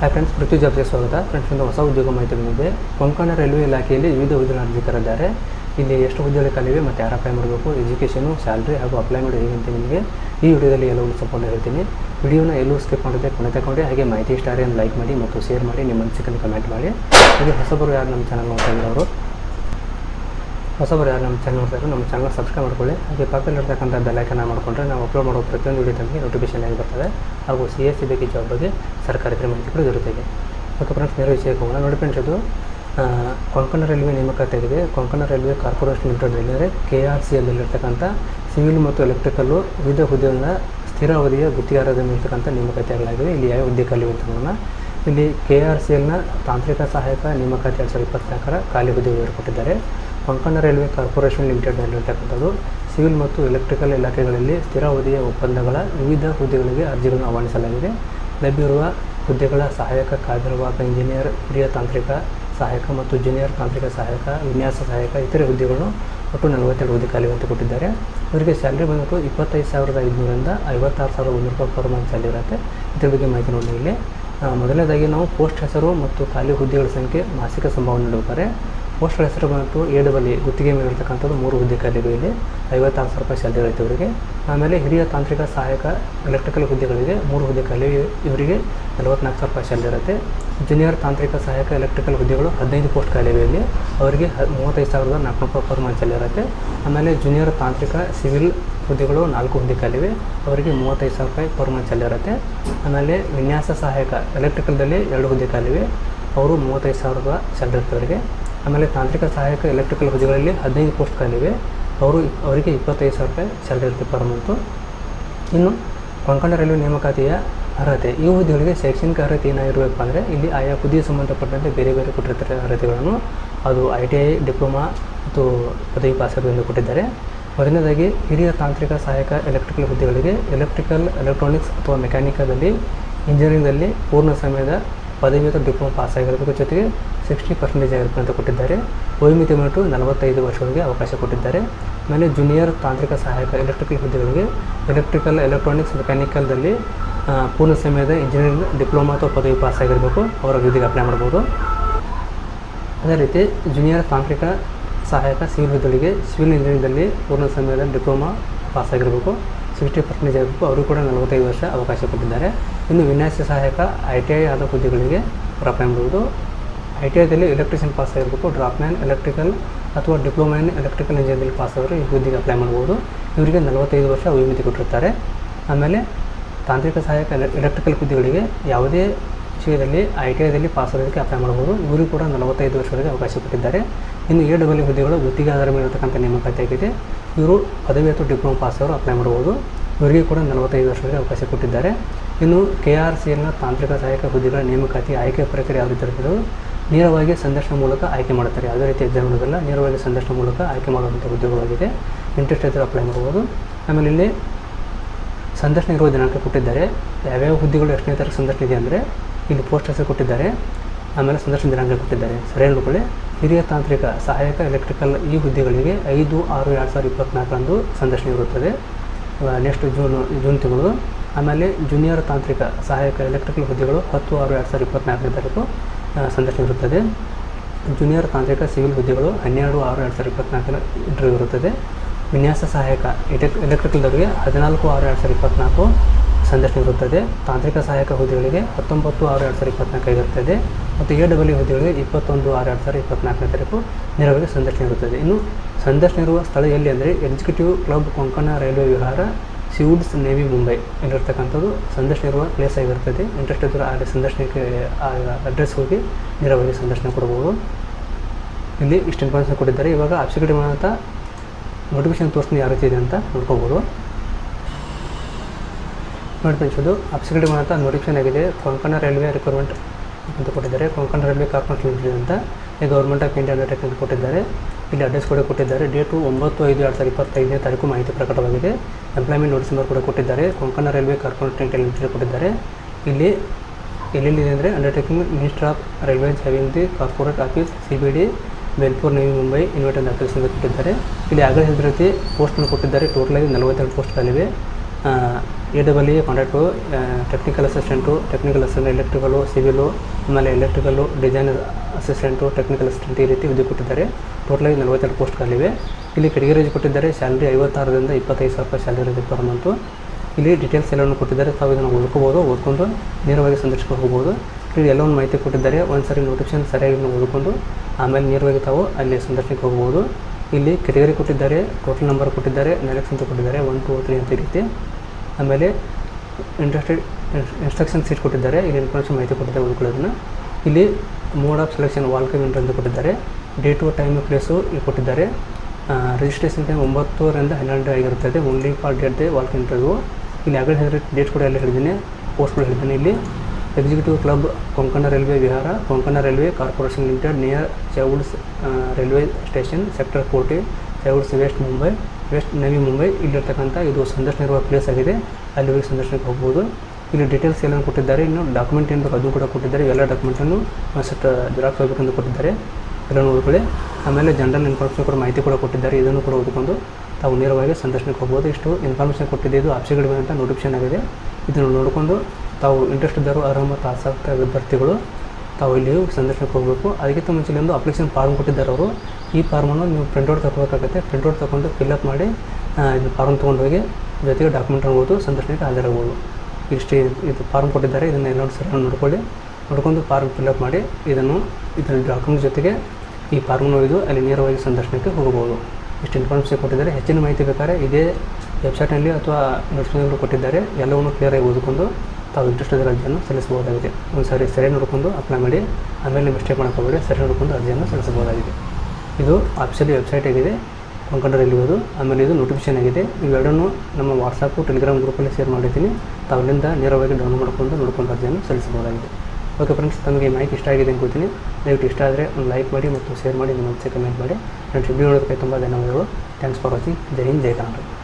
Hi friends ಪೃಥ್ವಿ ಜಾಬ್ಗೆ ಸ್ವಾಗತ. Friends ಒಂದು ಹೊಸ ಉದ್ಯೋಗ ಮಾಹಿತಿ ಬಂದಿದೆ ಕೊಂಕಣ ರೈಲ್ವೆ ಇಲಾಖೆಯಲ್ಲಿ ವಿವಿಧ ಹುದ್ದೆ ಅರ್ಜಿ ಕರೆದಿದ್ದಾರೆ ಇಲ್ಲಿ ಎಷ್ಟು ಹುದ್ದೆಗಳು ಖಾಲಿವೆ ಮತ್ತು ಯಾರು ಅಪ್ಲೈ ಮಾಡಬೇಕು ಎಜುಕೇಷನು ಸ್ಯಾಲ್ರಿ ಹಾಗೂ ಅಪ್ಲೈ ಮಾಡಿ ಹೇಗೆ ಅಂತ ನಿಮಗೆ ಈ ವಿಡಿಯೋದಲ್ಲಿ ಎಲ್ಲವೂ ಸಂಪೂರ್ಣ ಹೇಳ್ತೀನಿ. ವಿಡಿಯೋನ ಎಲ್ಲೂ ಸ್ಕಿಪ್ ಮಾಡಿದೆ ಕೊನೆ ತಗೊಂಡು ಹಾಗೆ ಮಾಹಿತಿ ಇಷ್ಟ ಲೈಕ್ ಮಾಡಿ ಮತ್ತು ಶೇರ್ ಮಾಡಿ, ನಿಮ್ಮ ಅನಿಸಿಕೆಯನ್ನು ಕಮೆಂಟ್ ಮಾಡಿ. ಹಾಗೆ ಹೊಸಬರು ಯಾರು ನಮ್ಮ ಚಾನಲ್ ನೋಡ್ತಾ ಅವರು? ಹೊಸಬರು ಯಾರು ನಮ್ಮ ಚಾನಲ್ ನೋಡ್ತಾ ಇದ್ದಾರೆ ನಮ್ಮ ಚಾನಲ್ ಸಬ್ಸ್ಕ್ರೈಬ್ ಮಾಡ್ಕೊಳ್ಳಿ. ಹಾಗೆ ಪಕ್ಕದಲ್ಲಿರ್ತಕ್ಕಂಥ ಬೆಲ್ಲೈಕನ್ನ ಮಾಡಿಕೊಂಡ್ರೆ ನಾವು ಅಪ್ಲೋಡ್ ಮಾಡೋ ಪ್ರತಿಯೊಂದು ವಿಡಿಯೋ ತಮಗೆ ನೋಟಿಫಿಕೇಶನ್ ಆಗಿ ಬರ್ತದೆ. ಹಾಗೂ ಸಿ ಎಸ್ ಸಿ ಬಗ್ಗೆ ಜಾಬ್ ಬಗ್ಗೆ ಸರ್ಕಾರಿ ಮಾಹಿತಿಗಳು ದೊರೆತಿದೆ ಓಕೆ ಫ್ರೆಂಡ್ಸ್ ನೇರ ವಿಷಯಕ್ಕೆ ಹೋಗೋಣ ನೋಡಿ ಫ್ರೆಂಡ್ಸ್ ಇದು ಕೊಂಕಣ ರೈಲ್ವೆ ನೇಮಕಾತಿ ಆಗಿದೆ. ಕೊಂಕಣ ರೈಲ್ವೆ ಕಾರ್ಪೊರೇಷನ್ ಲಿಮಿಟೆಡ್ ಅಂದರೆ ಕೆ ಆರ್ ಸಿ ಎಲ್ಲಿರ್ತಕ್ಕಂಥ ಸಿವಿಲ್ ಮತ್ತು ಎಲೆಕ್ಟ್ರಿಕಲ್ಲು ವಿವಿಧ ಹುದ್ದೆಗಳ ಸ್ಥಿರ ಅವಧಿಯ ಗುತ್ತಿಗೆದಾರರಲ್ಲಿರ್ತಕ್ಕಂಥ ನೇಮಕಾತಿಗಳಾಗಿವೆ ಇಲ್ಲಿ ಯಾವ ಹುದ್ದೆ ಖಾಲಿ ಅಂತ ನೋಡೋಣ. ಇಲ್ಲಿ ಕೆ ಆರ್ ಸಿ ಎಲ್ನ ತಾಂತ್ರಿಕ ಸಹಾಯಕ ನೇಮಕಾತಿ ಎರಡು ಸಾವಿರದ ಇಪ್ಪತ್ತ್ನಾಲ್ಕರ ಖಾಲಿ ಹುದ್ದೆ ಕೊಟ್ಟಿದ್ದಾರೆ. ಕೊಂಕಣ ರೈಲ್ವೆ ಕಾರ್ಪೊರೇಷನ್ ಲಿಮಿಟೆಡ್ನಲ್ಲಿರ್ತಕ್ಕಂಥದ್ದು ಸಿವಿಲ್ ಮತ್ತು ಎಲೆಕ್ಟ್ರಿಕಲ್ ಇಲಾಖೆಗಳಲ್ಲಿ ಸ್ಥಿರ ಅವಧಿಯ ಒಪ್ಪಂದಗಳ ವಿವಿಧ ಹುದ್ದೆಗಳಿಗೆ ಅರ್ಜಿಗಳನ್ನು ಆಹ್ವಾನಿಸಲಾಗಿದೆ. ಲಭ್ಯವಿರುವ ಹುದ್ದೆಗಳ ಸಹಾಯಕ ಕಾರ್ಯನಿರ್ವಾಹಕ ಇಂಜಿನಿಯರ್, ಹಿರಿಯ ತಾಂತ್ರಿಕ ಸಹಾಯಕ ಮತ್ತು ಜೂನಿಯರ್ ತಾಂತ್ರಿಕ ಸಹಾಯಕ, ವಿನ್ಯಾಸ ಸಹಾಯಕ ಇತರೆ ಹುದ್ದೆಗಳನ್ನು ಒಟ್ಟು ನಲವತ್ತೆರಡು ಹುದ್ದೆ ಖಾಲಿ ಅಂತ ಕೊಟ್ಟಿದ್ದಾರೆ. ಇವರಿಗೆ ಸ್ಯಾಲ್ರಿ ಬಂದ್ಬಿಟ್ಟು ಇಪ್ಪತ್ತೈದು ಸಾವಿರದ ಐದುನೂರಿಂದ ಐವತ್ತಾರು ಸಾವಿರದ ಒಂದು ರೂಪಾಯಿ ಪರ್ ಮಂತ್ ಸ್ಯಾಲ್ರಿ ಇರುತ್ತೆ. ಇದ್ರ ಬಗ್ಗೆ ಮಾಹಿತಿ ನೋಡಿ ಇಲ್ಲಿ ಮೊದಲನೇದಾಗಿ ನಾವು ಪೋಸ್ಟ್ ಹೆಸರು ಮತ್ತು ಖಾಲಿ ಹುದ್ದೆಗಳ ಸಂಖ್ಯೆ ಮಾಸಿಕ ಸಂಭಾವನೆ ನೀಡುತ್ತಾರೆ. ಪೋಸ್ಟರ್ ಹೆಸರು ಬಂತು ಎ ಡಬಲ್ ಎ ಗುತ್ತಿಗೆ ಮೇಲೆ ಇರ್ತಕ್ಕಂಥದ್ದು ಮೂರು ಹುದ್ದೆ ಖಾಲಿಗಳು ಇಲ್ಲಿ, ಐವತ್ತಾರು ಸಾವಿರ ರೂಪಾಯಿ ಸ್ಯಾಲ್ರಿ ಇರುತ್ತೆ ಇವರಿಗೆ ಆಮೇಲೆ ಹಿರಿಯ ತಾಂತ್ರಿಕ ಸಹಾಯಕ ಎಲೆಕ್ಟ್ರಿಕಲ್ ಹುದ್ದೆಗಳಿಗೆ ಮೂರು ಹುದ್ದೆ ಖಾಲಿ ಇವರಿಗೆ ನಲವತ್ನಾಲ್ಕು ಸಾವಿರ ರೂಪಾಯಿ ಸ್ಯಾಲ್ರಿ ಇರುತ್ತೆ. ಜೂನಿಯರ್ ತಾಂತ್ರಿಕ ಸಹಾಯಕ ಎಲೆಕ್ಟ್ರಿಕಲ್ ಹುದ್ದೆಗಳು ಹದಿನೈದು ಪೋಸ್ಟ್ ಖಾಲಿಗಳಲ್ಲಿ ಅವರಿಗೆ ಹ, ಮೂವತ್ತೈದು ಸಾವಿರದ ನಾಲ್ಕು ರೂಪಾಯಿ ಪರ್ ಸ್ಯಾಲ್ರಿ ಇರುತ್ತೆ. ಆಮೇಲೆ ಜೂನಿಯರ್ ತಾಂತ್ರಿಕ ಸಿವಿಲ್ ಹುದ್ದೆಗಳು ನಾಲ್ಕು ಹುದ್ದೆ ಖಾಲಿವೆ ಅವರಿಗೆ ಮೂವತ್ತೈದು ಸಾವಿರ ರೂಪಾಯಿ ಪರ್ ಸ್ಯಾಲರಿ ಇರುತ್ತೆ. ಆಮೇಲೆ ವಿನ್ಯಾಸ ಸಹಾಯಕ ಎಲೆಕ್ಟ್ರಿಕಲ್ದಲ್ಲಿ ಎರಡು ಹುದ್ದೆ ಖಾಲಿವೆ ಅವರು ಮೂವತ್ತೈದು ಸಾವಿರ ರೂಪಾಯಿ ಸ್ಯಾಲ್ರಿ ಇರುತ್ತೆ ಅವರಿಗೆ ಆಮೇಲೆ ತಾಂತ್ರಿಕ ಸಹಾಯಕ ಎಲೆಕ್ಟ್ರಿಕಲ್ ಹುದ್ದೆಗಳಲ್ಲಿ ಹದಿನೈದು ಪೋಸ್ಟ್ ಖಾಲಿವೆ ಅವರು ಅವರಿಗೆ ಇಪ್ಪತ್ತೈದು ಸಾವಿರ ರೂಪಾಯಿ ಸ್ಯಾಲ್ರಿ ಇರುತ್ತೆ ಪರ್ ಮಂತು ಇನ್ನು ಕೊಂಕಣ ರೈಲ್ವೆ ನೇಮಕಾತಿಯ ಅರ್ಹತೆ. ಈ ಹುದ್ದೆಗಳಿಗೆ ಶೈಕ್ಷಣಿಕ ಅರ್ಹತೆ ಏನಾಗಿರಬೇಕು ಅಂದರೆ ಇಲ್ಲಿ ಆಯಾ ಹುದ್ದೆಗೆ ಸಂಬಂಧಪಟ್ಟಂತೆ ಬೇರೆ ಬೇರೆ ಕೊಟ್ಟಿರ್ತಾರೆ ಅರ್ಹತೆಗಳನ್ನು. ಅದು ಐ ಟಿ ಐ, ಡಿಪ್ಲೊಮಾ ಮತ್ತು ಪದವಿ ಪಾಸರುಗಳಿಂದ ಕೊಟ್ಟಿದ್ದಾರೆ. ಮೊದಲನೇದಾಗಿ ಹಿರಿಯ ತಾಂತ್ರಿಕ ಸಹಾಯಕ ಎಲೆಕ್ಟ್ರಿಕಲ್ ಹುದ್ದೆಗಳಿಗೆ ಎಲೆಕ್ಟ್ರಿಕಲ್ ಎಲೆಕ್ಟ್ರಾನಿಕ್ಸ್ ಅಥವಾ ಮೆಕ್ಯಾನಿಕದಲ್ಲಿ ಇಂಜಿನಿಯರಿಂಗಲ್ಲಿ ಪೂರ್ಣ ಸಮಯದ ಪದವಿ ಅಥವಾ ಡಿಪ್ಲೊಮಾ ಪಾಸ್ ಆಗಿರಬೇಕು. ಜೊತೆಗೆ ಸಿಕ್ಸ್ಟಿ ಪರ್ಸೆಂಟೇಜ್ ಆಗಿರಬೇಕು ಅಂತ ಕೊಟ್ಟಿದ್ದಾರೆ. ವಯೋಮಿತಿ ಬಂದು ನಲವತ್ತೈದು ವರ್ಷಗಳಿಗೆ ಅವಕಾಶ ಕೊಟ್ಟಿದ್ದಾರೆ. ಆಮೇಲೆ ಜೂನಿಯರ್ ತಾಂತ್ರಿಕ ಸಹಾಯಕ ಎಲೆಕ್ಟ್ರಿಕಲ್ ಹುದ್ದೆಗಳಿಗೆ ಎಲೆಕ್ಟ್ರಿಕಲ್ ಎಲೆಕ್ಟ್ರಾನಿಕ್ಸ್ ಮೆಕ್ಯಾನಿಕಲ್ದಲ್ಲಿ ಪೂರ್ಣ ಸಮಯದ ಇಂಜಿನಿಯರಿಂಗ್ ಡಿಪ್ಲೊಮಾ ಅಥವಾ ಪದವಿ ಪಾಸ್ ಆಗಿರಬೇಕು. ಅವರ ಹುದ್ದೆಗೆ ಅಪ್ಲೈ ಮಾಡ್ಬೋದು. ಅದೇ ರೀತಿ ಜೂನಿಯರ್ ತಾಂತ್ರಿಕ ಸಹಾಯಕ ಸಿವಿಲ್ ಹುದ್ದೆಗಳಿಗೆ ಸಿವಿಲ್ ಇಂಜಿನಿಯರಿಂಗ್ದಲ್ಲಿ ಪೂರ್ಣ ಸಮಯದ ಡಿಪ್ಲೊಮಾ ಪಾಸ್ ಆಗಿರಬೇಕು. ಸಿಕ್ಸ್ಟಿ ಪರ್ಸೆಂಟೇಜ್ ಆಗಬೇಕು ಅವರು ಕೂಡ ನಲವತ್ತೈದು ವರ್ಷ ಅವಕಾಶ ಕೊಟ್ಟಿದ್ದಾರೆ. ಇನ್ನು ವಿನ್ಯಾಸ ಸಹಾಯಕ ಐ ಟಿ ಐ ಆದ ಹುದ್ದೆಗಳಿಗೆ ಡ್ರಾಪ್ ಎಂಬುದು ಐ ಟಿ ಐದಲ್ಲಿ ಎಲೆಕ್ಟ್ರಿಷಿಯನ್ ಪಾಸ್ ಆಗಿರಬೇಕು ಡ್ರಾಪ್ಮ್ಯಾನ್ ಎಲೆಕ್ಟ್ರಿಕಲ್ ಅಥವಾ diploma in electrical engineering pass ಆದರೆ ಈ ಹುದ್ದೆಗೆ ಅಪ್ಲೈ ಮಾಡ್ಬೋದು ಇವರಿಗೆ ನಲವತ್ತೈದು ವರ್ಷ ವಯೋಮಿತಿ ಕೊಟ್ಟಿರ್ತಾರೆ. ಆಮೇಲೆ ತಾಂತ್ರಿಕ ಸಹಾಯಕ ಎಲೆ- ಎಲೆಕ್ಟ್ರಿಕಲ್ ಹುದ್ದೆಗಳಿಗೆ ಯಾವುದೇ ವಿಷಯದಲ್ಲಿ ಐ ಟಿ ಐದಲ್ಲಿ ಪಾಸ್ ಆಗೋದಕ್ಕೆ ಅಪ್ಲೈ ಮಾಡ್ಬೋದು ಇವರು ಕೂಡ ನಲವತ್ತೈದು ವರ್ಷವರೆಗೆ ಅವಕಾಶ ಕೊಟ್ಟಿದ್ದಾರೆ. ಇನ್ನು ಎ ಡಬಲ್ ಹುದ್ದೆಗಳು ಗುತ್ತಿಗೆ ಆಧಾರ ಮೇಲೆ ಇರತಕ್ಕಂಥ ನೇಮಕಾತಿ ಆಗಿದೆ ಇವರು ಪದವಿ ಅಥವಾ ಡಿಪ್ಲೊಮಾ ಪಾಸ್ ಅವರು ಅಪ್ಲೈ ಮಾಡ್ಬೋದು ಇವರಿಗೆ ಕೂಡ ನಲವತ್ತೈದು ವರ್ಷಗಳಿಗೆ ಅವಕಾಶ ಕೊಟ್ಟಿದ್ದಾರೆ. ಇನ್ನು ಕೆ ಆರ್ ಸಿ ಎಲ್ನ ತಾಂತ್ರಿಕ ಸಹಾಯಕ ಹುದ್ದೆಗಳ ನೇಮಕಾತಿ ಆಯ್ಕೆ ಪ್ರಕ್ರಿಯೆ ಯಾವ ರೀತಿ ನೇರವಾಗಿ ಸಂದರ್ಶನ ಮೂಲಕ ಆಯ್ಕೆ ಮಾಡ್ತಾರೆ ಯಾವುದೇ ರೀತಿ ಎಕ್ಸಾಮ್ ಇರೋದಿಲ್ಲ ನೇರವಾಗಿ ಸಂದರ್ಶನ ಮೂಲಕ ಆಯ್ಕೆ ಮಾಡುವಂಥ ಹುದ್ದೆಗಳಾಗಿದೆ ಇಂಟ್ರೆಸ್ಟ್ ಇದ್ದರೆ ಅಪ್ಲೈ ಮಾಡ್ಬೋದು. ಆಮೇಲೆ ಇಲ್ಲಿ ಸಂದರ್ಶನ ಇರುವ ದಿನಾಂಕ ಕೊಟ್ಟಿದ್ದಾರೆ. ಯಾವ್ಯಾವ ಹುದ್ದೆಗಳು ಎಷ್ಟನೇ ತಾರೀಕು ಸಂದರ್ಶನ ಇದೆ ಅಂದರೆ ಇಲ್ಲಿ ಪೋಸ್ಟ್ ಹೆಸರು ಕೊಟ್ಟಿದ್ದಾರೆ. ಆಮೇಲೆ ಸಂದರ್ಶನ ದಿನಾಂಕ ಕೊಟ್ಟಿದ್ದಾರೆ. ಸರಿ ನೋಡ್ಕೊಳ್ಳಿ ಹಿರಿಯ ತಾಂತ್ರಿಕ ಸಹಾಯಕ ಎಲೆಕ್ಟ್ರಿಕಲ್ ಈ ಹುದ್ದೆಗಳಿಗೆ ಐದು ಆರು ಎರಡು ಸಾವಿರದ ಇಪ್ಪತ್ನಾಲ್ಕರಂದು ಸಂದರ್ಶನ ಇರುತ್ತದೆ. ನೆಕ್ಸ್ಟ್ ಜೂನ್ ಜೂನ್ ತಿಂಗಳು. ಆಮೇಲೆ ಜೂನಿಯರ್ ತಾಂತ್ರಿಕ ಸಹಾಯಕ ಎಲೆಕ್ಟ್ರಿಕಲ್ ಹುದ್ದೆಗಳು ಹತ್ತು ಆರು ಎರಡು ಸಾವಿರದ ಇಪ್ಪತ್ತ್ನಾಲ್ಕನೇ ತಾರೀಕು ಸಂದರ್ಶನ ಇರುತ್ತದೆ. ಜೂನಿಯರ್ ತಾಂತ್ರಿಕ ಸಿವಿಲ್ ಹುದ್ದೆಗಳು ಹನ್ನೆರಡು ಆರು ಎರಡು ಸಾವಿರದ ಇಪ್ಪತ್ತ್ನಾಲ್ಕರ ಇಂಟರ್ವ್ಯೂ ಇರುತ್ತದೆ. ವಿನ್ಯಾಸ ಸಹಾಯಕ ಎಲೆಕ್ ಎಲೆಕ್ಟ್ರಿಕಲ್ದವರಿಗೆ ಹದಿನಾಲ್ಕು ಆರು ಎರಡು ಸಾವಿರದ ಇಪ್ಪತ್ನಾಲ್ಕು ಸಂದರ್ಶನ ಇರುತ್ತದೆ. ತಾಂತ್ರಿಕ ಸಹಾಯಕ ಹುದ್ದೆಗಳಿಗೆ ಹತ್ತೊಂಬತ್ತು ಆರು ಎರಡು ಸಾವಿರದ ಇಪ್ಪತ್ನಾಲ್ಕಾಗಿರುತ್ತದೆ ಮತ್ತು ಎ ಡಬ್ಲ್ಯೂ ಹುದ್ದೆಗಳಿಗೆ ಇಪ್ಪತ್ತೊಂದು ಆರು ಎರಡು ಸಾವಿರದ ಇಪ್ಪತ್ನಾಲ್ಕನೇ ತಾರೀಕು ನೇರವಾಗಿ ಸಂದರ್ಶನ ಇರುತ್ತದೆ. ಇನ್ನು ಸಂದರ್ಶನ ಇರುವ ಸ್ಥಳ ಎಲ್ಲಿ ಅಂದರೆ ಎಕ್ಸಿಕ್ಯೂಟಿವ್ ಕ್ಲಬ್ ಕೊಂಕಣ ರೈಲ್ವೆ ವಿಹಾರ ಸಿವುಡ್ಸ್ ನೇವಿ ಮುಂಬೈ ಇಲ್ಲಿರ್ತಕ್ಕಂಥದ್ದು ಸಂದರ್ಶನ ಇರುವ ಪ್ಲೇಸ್ ಆಗಿರ್ತದೆ ಇಂಟ್ರೆಸ್ಟ್ ಇದ್ದರೆ ಆ ಸಂದರ್ಶನಕ್ಕೆ, ಆ ಅಡ್ರೆಸ್ ಹೋಗಿ ನೇರವಾಗಿ ಸಂದರ್ಶನ ಕೊಡ್ಬೋದು ಇಲ್ಲಿ ಇಷ್ಟು ಇನ್ಫಾರ್ಮೇಷನ್ ಕೊಟ್ಟಿದ್ದಾರೆ. ಇವಾಗ ಅಪ್ಸಿಕೇಟ್ ಮಾಡುವಂಥ ನೋಟಿಫಿಕೇಶನ್ ತೋರಿಸ್ತೀನಿ ಯಾವ ರೀತಿ ಇದೆ ಅಂತ ನೋಡ್ಕೋಬೋದು. ನೋಡಿ ಫ್ರೆಂಡ್ಸ್ ಅಪ್ಸಿಕೇಟ್ ಅಂತ ನೋಟಿಫಿಕೇಶನ್ ಆಗಿದೆ. ಕೊಂಕಣ ರೈಲ್ವೆ ರಿಕ್ವೈರ್ಮೆಂಟ್ ಅಂತ ಕೊಟ್ಟಿದ್ದಾರೆ. ಕೊಂಕಣ ರೈಲ್ವೆ ಕಾರ್ಪೊರೇಟ್ ಲಿಮಿಟೆಡ್ ಅಂತ ಈ ಗೌರ್ಮೆಂಟ್ ಆಫ್ ಇಂಡಿಯಾ ಅಂಡರ್ಟೇಕ್ ಅಂತ ಕೊಟ್ಟಿದ್ದಾರೆ. ಇಲ್ಲಿ ಅಡ್ರೆಸ್ ಕೂಡ ಕೊಟ್ಟಿದ್ದಾರೆ. ಡೇಟು ಒಂಬತ್ತು ಐದು ಎರಡು ಸಾವಿರದ ಇಪ್ಪತ್ತೈದನೇ ತಾರೀಕು ಮಾಹಿತಿ ಪ್ರಕಟವಾಗಿದೆ. ಎಂಪ್ಲಾಯ್ಮೆಂಟ್ ನೋಟಿಸ್ ನಂಬರ್ ಕೂಡ ಕೊಟ್ಟಿದ್ದಾರೆ. ಕೊಂಕಣ ರೈಲ್ವೆ ಕಾರ್ಪೊರೇಟ್ ಲಿಮಿಟೆಡ್ ಕೊಟ್ಟಿದ್ದಾರೆ. ಇಲ್ಲಿ ಎಲ್ಲೆಲ್ಲಿದೆ ಅಂದರೆ undertaking minister of railway having the corporate office C B D Belapur Navi Mumbai invite ಅಂತ ಅಪ್ಲಿಕೇಶನ್ ಕೊಟ್ಟಿದ್ದಾರೆ. ಇಲ್ಲಿ ಆಗಲೇ ರೀತಿ ಪೋಸ್ಟನ್ನು ಕೊಟ್ಟಿದ್ದಾರೆ. ಟೋಟಲಾಗಿ ನಲವತ್ತೆರಡು ಪೋಸ್ಟ್ಗಳಿವೆ A double E contract technical assistant technical assistant electrical civil ಆಮೇಲೆ electrical designer assistant technical assistant ಈ ರೀತಿ ಹುದ್ದೆ ಕೊಟ್ಟಿದ್ದಾರೆ. ಟೋಟಲಾಗಿ ನಲವತ್ತೆರಡು ಪೋಸ್ಟ್ಗಳಿವೆ ಇಲ್ಲಿ ಕೆಟಗರೀಸ್ ಕೊಟ್ಟಿದ್ದಾರೆ ಸ್ಯಾಲ್ರಿ ಐವತ್ತಾರರಿಂದ ಇಪ್ಪತ್ತೈದು ಸಾವಿರ ರೂಪಾಯಿ ಸ್ಯಾಲರಿ ಇದೆ ಪರ್ ಮಂತು ಇಲ್ಲಿ ಡೀಟೇಲ್ಸ್ ಎಲ್ಲವನ್ನು ಕೊಟ್ಟಿದ್ದಾರೆ, ತಾವು ಇದನ್ನು ಓದ್ಕೋಬೋದು, ಓದ್ಕೊಂಡು ನೇರವಾಗಿ ಸಂದರ್ಶಕ್ಕೆ ಹೋಗ್ಬೋದು. ಇಲ್ಲಿ ಎಲ್ಲವನ್ನು ಮಾಹಿತಿ ಕೊಟ್ಟಿದ್ದಾರೆ, ಒಂದು ಸರಿ ನೋಟಿಫಿಕೇಶನ್ ಸರಿಯಾಗಿ ಓದ್ಕೊಂಡು, ಆಮೇಲೆ ನೇರವಾಗಿ ತಾವು ಅಲ್ಲಿ ಸಂದರ್ಶನಕ್ಕೆ ಹೋಗ್ಬೋದು. ಇಲ್ಲಿ ಕೆಟಗರಿ ಕೊಟ್ಟಿದ್ದಾರೆ ಟೋಟಲ್ ನಂಬರ್ ಕೊಟ್ಟಿದ್ದಾರೆ ನೆಲೆಕ್ಸ್ ಅಂತ ಕೊಟ್ಟಿದ್ದಾರೆ ಒನ್ ಟು ತ್ರೀ ಅಂತ ರೀತಿ. ಆಮೇಲೆ ಇಂಟ್ರೆಸ್ಟೆಡ್ ಇನ್ಸ್ಟ್ರಕ್ಷನ್ ಸೀಟ್ ಕೊಟ್ಟಿದ್ದಾರೆ. ಇಲ್ಲಿ ಇನ್ಫಾರ್ಮೇಷನ್ ಮಾಹಿತಿ ಕೊಟ್ಟಿದ್ದಾರೆ ಉಳ್ಕೊಳ್ಳೋದನ್ನು ಇಲ್ಲಿ mode of selection walk in interview ಅಂತ ಕೊಟ್ಟಿದ್ದಾರೆ. ಡೇಟು ಟೈಮ್ ಪ್ಲೇಸು ಇಲ್ಲಿ ಕೊಟ್ಟಿದ್ದಾರೆ. ರಿಜಿಸ್ಟ್ರೇಷನ್ ಟೈಮ್ ಒಂಬತ್ತುವರಿಂದ ಹನ್ನೆರಡು ಆಗಿರುತ್ತದೆ. Only for date day walk interview ಇಲ್ಲಿ ಆಗಲೇ ಹೇಳಿದ್ರೆ ಡೇಟ್ ಕೂಡ ಎಲ್ಲ ಹೇಳಿದ್ದೀನಿ. ಪೋಸ್ಟ್ಗಳು ಹೇಳಿದ್ದೀನಿ ಇಲ್ಲಿ. Executive club Konkan railway Vihar Konkan railway corporation limited near ಚೌಲ್ಸ್ railway station sector forty ಚೌಲ್ಸ್ ವೆಸ್ಟ್ ಮುಂಬೈ ವೆಸ್ಟ್ ನವಿ ಮುಂಬೈ ಇಲ್ಲಿರ್ತಕ್ಕಂಥ ಇದು ಸಂದರ್ಶನ ಇರುವ ಪ್ಲೇಸ್ ಆಗಿದೆ. ಅಲ್ಲಿ ಹೋಗಿ ಸಂದರ್ಶನಕ್ಕೆ ಹೋಗ್ಬೋದು. ಇಲ್ಲಿ ಡೀಟೇಲ್ಸ್ ಎಲ್ಲ ಕೊಟ್ಟಿದ್ದಾರೆ. ಇನ್ನು ಡಾಕ್ಯುಮೆಂಟ್ ಏನು ಬೇಕು ಅದು ಕೂಡ ಕೊಟ್ಟಿದ್ದಾರೆ. ಎಲ್ಲ ಡಾಕ್ಯುಮೆಂಟನ್ನು ಸೆಟ್ ಜೆರಾಕ್ಸ್ ಹೋಗ್ಬೇಕಂತ ಕೊಟ್ಟಿದ್ದಾರೆ. ಎಲ್ಲ ನೋಡ್ಕೊಳ್ಳಿ. ಆಮೇಲೆ ಜನರಲ್ ಇನ್ಫಾರ್ಮೇಷನ್ ಕೂಡ ಮಾಹಿತಿ ಕೂಡ ಕೊಟ್ಟಿದ್ದಾರೆ. ಇದನ್ನು ಕೂಡ ಓದ್ಕೊಂಡು ತಾವು ನೇರವಾಗಿ ಸಂದರ್ಶನಕ್ಕೆ ಹೋಗ್ಬೋದು. ಇಷ್ಟು ಇನ್ಫಾರ್ಮೇಷನ್ ಕೊಟ್ಟಿದ್ದು ಇದು ಆಪ್ಷನ್ಗಳು ಅಂತ ನೋಟಿಫಿಕೇಶನ್ ಆಗಿದೆ. ಇದನ್ನು ನೋಡಿಕೊಂಡು ತಾವು ಇಂಟ್ರೆಸ್ಟ್ ಇದ್ದರು ಅರ್ಹ ಮತ್ತು ಆಸಕ್ತ ಅಭ್ಯರ್ಥಿಗಳು ತಾವು ಇಲ್ಲಿ ಸಂದರ್ಶನಕ್ಕೆ ಹೋಗಬೇಕು. ಅದಕ್ಕಿಂತ ಮುಂಚೆ ಒಂದು ಅಪ್ಲಿಕೇಶನ್ ಫಾರ್ಮ್ ಕೊಟ್ಟಿದ್ದಾರೆ ಅವರು. ಈ ಫಾರ್ಮನ್ನು ನೀವು ಪ್ರಿಂಟೌಟ್ ತಗೋಬೇಕಾಗುತ್ತೆ. ಪ್ರಿಂಟೌಟ್ ತಗೊಂಡು ಫಿಲ್ಅಪ್ ಮಾಡಿ ಇದು ಫಾರ್ಮ್ ತೊಗೊಂಡು ಹೋಗಿ ಜೊತೆಗೆ ಡಾಕ್ಯುಮೆಂಟ್ ಆಗ್ಬೋದು ಸಂದರ್ಶನಕ್ಕೆ ಹಾಜರಾಗ್ಬೋದು. ಇಷ್ಟು ಇದು ಫಾರ್ಮ್ ಕೊಟ್ಟಿದ್ದಾರೆ. ಇದನ್ನು ಎಲ್ಲ ಸರ್ ನೋಡ್ಕೊಳ್ಳಿ. ನೋಡ್ಕೊಂಡು ಫಾರ್ಮ್ ಫಿಲ್ಅಪ್ ಮಾಡಿ, ಇದನ್ನು ಇದರ ಡಾಕ್ಯುಮೆಂಟ್ ಜೊತೆಗೆ ಈ ಫಾರ್ಮನ್ನು ಇದು ಅಲ್ಲಿ ನೇರವಾಗಿ ಸಂದರ್ಶನಕ್ಕೆ ಹೋಗಬಹುದು ಇಷ್ಟು ಇನ್ಫಾರ್ಮೇಷನ್ ಕೊಟ್ಟಿದ್ದಾರೆ. ಹೆಚ್ಚಿನ ಮಾಹಿತಿ ಬೇಕಾದ್ರೆ ಇದೇ ವೆಬ್ಸೈಟ್ನಲ್ಲಿ ಅಥವಾ ನೋಟಿಫಿಕೇಶನ್ ಕೊಟ್ಟಿದ್ದಾರೆ. ಎಲ್ಲವನ್ನು ಕ್ಲಿಯರಾಗಿ ಓದಿಕೊಂಡು ತಾವು ಇಂಟ್ರೆಸ್ಟ್ ಇದ್ದರೆ ಅರ್ಜಿಯನ್ನು ಸಲ್ಲಿಸಬಹುದಾಗಿದೆ. ಒಂದು ಸಾರಿ ಸರಿ ನೋಡಿಕೊಂಡು ಅಪ್ಲೈ ಮಾಡಿ, ಆಮೇಲೆ ಮಿಸ್ಟೇಕ್ ಮಾಡ್ಕೋಬೇಡಿ. ಸರಿ ನೋಡಿಕೊಂಡು ಅರ್ಜಿಯನ್ನು ಸಲ್ಲಿಸಬಹುದಾಗಿದೆ. ಇದು ಆಫೀಷಿಯಲಿ ವೆಬ್ಸೈಟ್ ಆಗಿದೆ. ಕೊಂಕಣ ರೈಲ್ವೆದು ಆಮೇಲೆ ಇದು ನೋಟಿಫಿಕೇಷನ್ ಆಗಿದೆ. ಇವೆರಡನ್ನೂ ನಮ್ಮ ವಾಟ್ಸಪ್ಪು ಟೆಲಿಗ್ರಾಮ್ ಗ್ರೂಪಲ್ಲಿ ಶೇರ್ ಮಾಡಿದ್ದೀನಿ. ತಾವಲ್ಲಿಂದ ನೇರವಾಗಿ ಡೌನ್ಲೋಡ್ ಮಾಡ್ಕೊಂಡು ನೋಡ್ಕೊಂಡು ಅರ್ಜಿಯನ್ನು ಸಲ್ಲಿಸಬಹುದಾಗಿದೆ. ಓಕೆ ಫ್ರೆಂಡ್ಸ್ ತಮಗೆ ಮಾಹಿತಿ ಇಷ್ಟ ಆಗಿದೆ ಅನ್ಕೋತೀನಿ. ದಯವಿಟ್ಟು ಇಷ್ಟ ಆದರೆ ಒಂದು ಲೈಕ್ ಮಾಡಿ ಮತ್ತು ಶೇರ್ ಮಾಡಿ, ನಿಮ್ಮ ಕಮೆಂಟ್ ಮಾಡಿ. ನಾನು ವಿಡಿಯೋ ನೋಡೋದಕ್ಕೆ ತುಂಬ ಧನ್ಯವಾದಗಳು. Thanks for watching Jai Hind, Jai Karnataka.